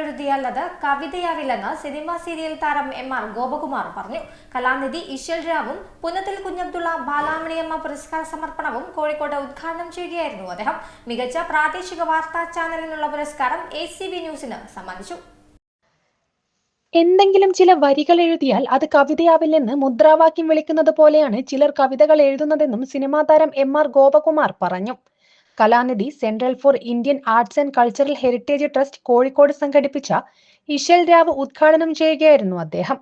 എഴുതിയാൽ അത് കവിതയാവില്ലെന്ന് സിനിമാ സീരിയൽ താരം എം ആർ ഗോപകുമാർ പറഞ്ഞു. കലാനിധി ഇഷൽ രാവും പുന്നത്തിൽ കുഞ്ഞബ്ദുള്ള ബാലാമണിയമ്മ പുരസ്കാര സമർപ്പണവും കോഴിക്കോട് ഉദ്ഘാടനം ചെയ്യുകയായിരുന്നു അദ്ദേഹം. മികച്ച പ്രാദേശിക വാർത്താ ചാനലിനുള്ള പുരസ്കാരം എ ന്യൂസിന് സമ്മാനിച്ചു. എന്തെങ്കിലും ചില വരികൾ എഴുതിയാൽ അത് കവിതയാവില്ലെന്ന് മുദ്രാവാക്യം വിളിക്കുന്നത് പോലെയാണ് ചിലർ കവിതകൾ എഴുതുന്നതെന്നും സിനിമാ താരം എം ആർ ഗോപകുമാർ പറഞ്ഞു. Kalanidhi central for Indian arts and cultural heritage trust Kozhikode സംഘടിപ്പിച്ച ഇഷൽ രാവ് ഉദ്ഘാടനം ചെയ്യുകയായിരുന്നു അദ്ദേഹം.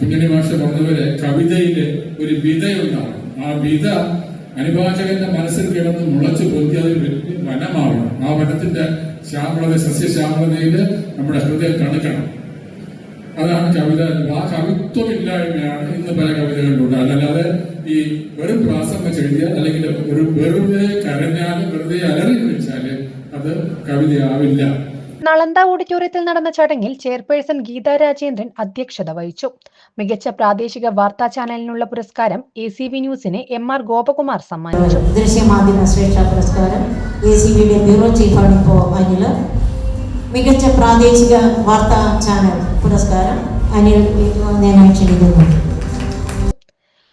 കുഞ്ഞണി മാഷ പറഞ്ഞതുപോലെ കവിതയിൽ ഒരു വിതയുണ്ടാവണം ആ വിത അനുവാചകന്റെ മനസ്സിൽ കിടന്ന് മുളച്ചു പൊന്തി വനമാവണം. ആ വനത്തിന്റെ ശ്യാമളത സസ്യശ്യാമളതയിൽ നമ്മുടെ ഹൃദയം തണുക്കണം. അതാണ് കവിത ആ കവിത്വമില്ലായ്മയാണ് ഇന്ന് പല കവിതകളിലുണ്ട് അതല്ലാതെ ഈ വെറും പ്രാസം വെച്ച് എഴുതിയാൽ അല്ലെങ്കിൽ ഒരു വെറുതെ കരഞ്ഞാൽ വെറുതെ അലറി വെച്ചാൽ അത് കവിതയാവില്ല. നളന്ദ ഓഡിറ്റോറിയത്തിൽ നടന്ന ചടങ്ങിൽ ചെയർപേഴ്സൺ ഗീത രാജേന്ദ്രൻ അധ്യക്ഷത വഹിച്ചു. മികച്ച പ്രാദേശിക വാർത്താ ചാനലിനുള്ള പുരസ്കാരം എ സി വി ന്യൂസിന് എം ആർ ഗോപകുമാർ സമ്മാനിച്ചു. ദൃശ്യമാധ്യമ ശ്രേഷ്ഠ പുരസ്കാരം എ സി ബിയുടെ ബ്യൂറോ ചീഫാണ് ഇപ്പോൾ അനിൽ മികച്ച പ്രാദേശിക വാർത്താ ചാനൽ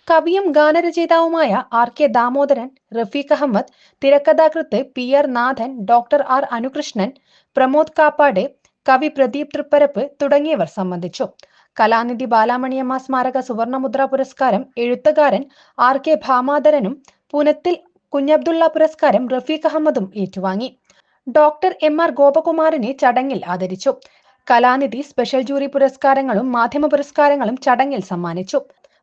കവിയും ഗാനരചയിതാവുമായ ആർ കെ ദാമോദരൻ റഫീഖ് അഹമ്മദ് തിരക്കഥാകൃത്ത് P R Nathan doctor R Anukrishnan Pramod Kappad കവി പ്രദീപ് തൃപ്പരപ്പ് തുടങ്ങിയവർ സംബന്ധിച്ചു. കലാനിധി ബാലാമണിയമ്മ സ്മാരക സുവർണമുദ്ര പുരസ്കാരം എഴുത്തുകാരൻ ആർ കെ ഭാമാധരനും പുനത്തിൽ കുഞ്ഞബ്ദുള്ള പുരസ്കാരം റഫീഖ് അഹമ്മദും ഏറ്റുവാങ്ങി. ഡോക്ടർ എം ആർ ഗോപകുമാറിനെ ചടങ്ങിൽ ആദരിച്ചു. കലാനിധി സ്പെഷ്യൽ ജൂറി പുരസ്കാരങ്ങളും മാധ്യമ പുരസ്കാരങ്ങളും ചടങ്ങിൽ സമ്മാനിച്ചു.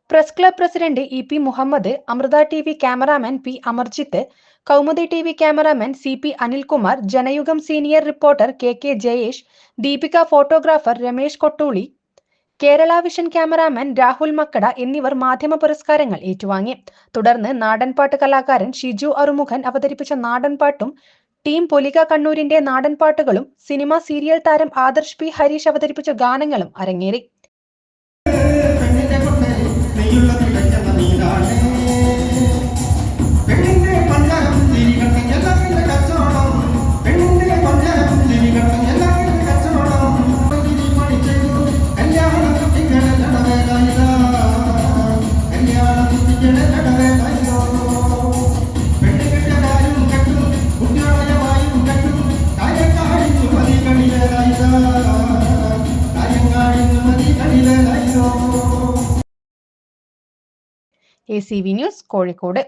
Press club president E P Muhammad Amrita T V cameraman P Amarjith Kaumudi T V cameraman C P Anilkumar Janayugom senior reporter K K Jayesh Deepika photographer Ramesh Kottooli Kerala vision cameraman Rahul Makkada എന്നിവർ മാധ്യമ പുരസ്കാരങ്ങൾ ഏറ്റുവാങ്ങി. തുടർന്ന് നാടൻപാട്ട് കലാകാരൻ ഷിജു അറുമുഖൻ അവതരിപ്പിച്ച നാടൻപാട്ടും team Polika കണ്ണൂരിന്റെ നാടൻപാട്ടുകളും സിനിമ സീരിയൽ താരം ആദർശ് പി ഹരീഷ് അവതരിപ്പിച്ച ഗാനങ്ങളും അരങ്ങേറി. A C V Kozhikode.